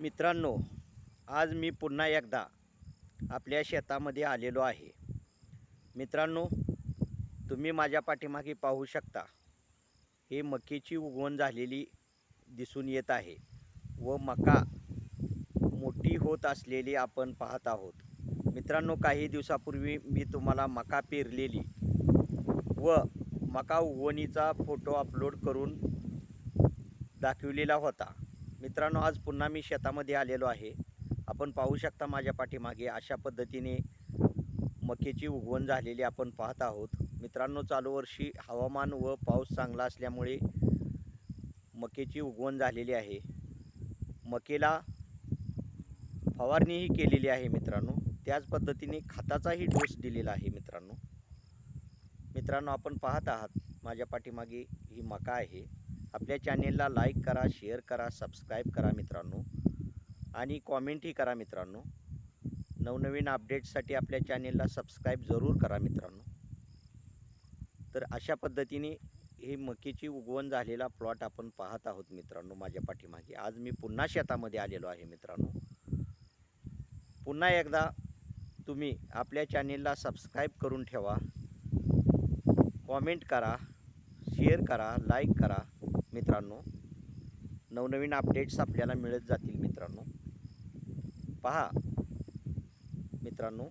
मित्रांनो आज मी पुन्हा एकदा आपल्या शेतामध्ये आलेलो आहे. मित्रांनो तुम्ही माझ्या पाठीमागे पाहू शकता हे मकीची उगवण झालेली दिसून येत आहे व मका मोठी होत असलेली आपण पाहत आहोत. मित्रांनो काही दिवसापूर्वी मी तुम्हाला मका पेरलेली व मका उगवणीचा फोटो अपलोड करून दाखविलेला होता. मित्रांनो आज पुन्हा मी शेतामध्ये आलेलो आहे. आपण पाहू शकता माझ्या पाठीमागे अशा पद्धतीने मकेची उगवण झालेली आपण पाहत आहोत. मित्रांनो चालू वर्षी हवामान व पाऊस चांगला असल्यामुळे मकेची उगवण झालेली आहे. मकेला फवारणीही केलेली आहे मित्रांनो. त्याच पद्धतीने खताचाही डोस दिलेला आहे मित्रांनो. मित्रांनो आपण पाहत आहात माझ्या पाठीमागे ही मका आहे. आपल्या चॅनेलला लाईक करा शेअर करा सबस्क्राईब करा मित्रांनो. आणि कॉमेंटही करा मित्रांनो. नवनवीन अपडेट्ससाठी आपल्या चॅनेलला सबस्क्राईब जरूर करा मित्रांनो. तर अशा पद्धतीने ही मकीची उगवण झालेला प्लॉट आपण पाहत आहोत मित्रांनो माझ्या पाठीमागे. आज मी पुन्हा शेतामध्ये आलेलो आहे मित्रांनो. पुन्हा एकदा तुम्ही आपल्या चॅनेलला सबस्क्राईब करून ठेवा. कॉमेंट करा शेअर करा लाईक करा. मित्रांनो नवनवीन अपडेट्स आपल्याला मिळत जातील मित्रांनो. पहा मित्रांनो